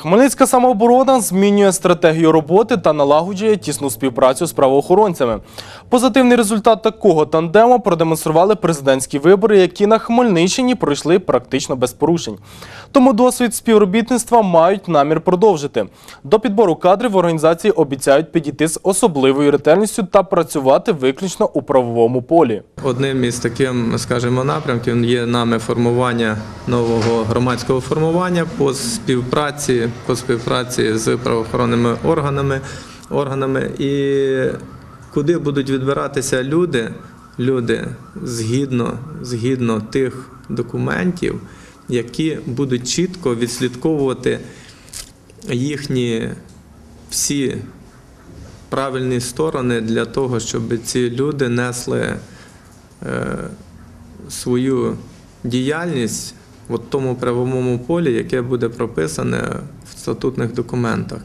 Хмельницька самооборона змінює стратегію роботи та налагоджує тісну співпрацю з правоохоронцями. Позитивний результат такого тандему продемонстрували президентські вибори, які на Хмельниччині пройшли практично без порушень. Тому досвід співробітництва мають намір продовжити. До підбору кадрів в організації обіцяють підійти з особливою ретельністю та працювати виключно у правовому полі. Одним із таким, скажімо, напрямків є нами формування нового громадського формування по співпраці, по співпраці з правоохоронними органами, органами. І куди будуть відбиратися люди, люди згідно, згідно тих документів, які будуть чітко відслідковувати їхні всі правильні сторони для того, щоб ці люди несли е, свою діяльність в тому правовому полі, яке буде прописане в статутних документах.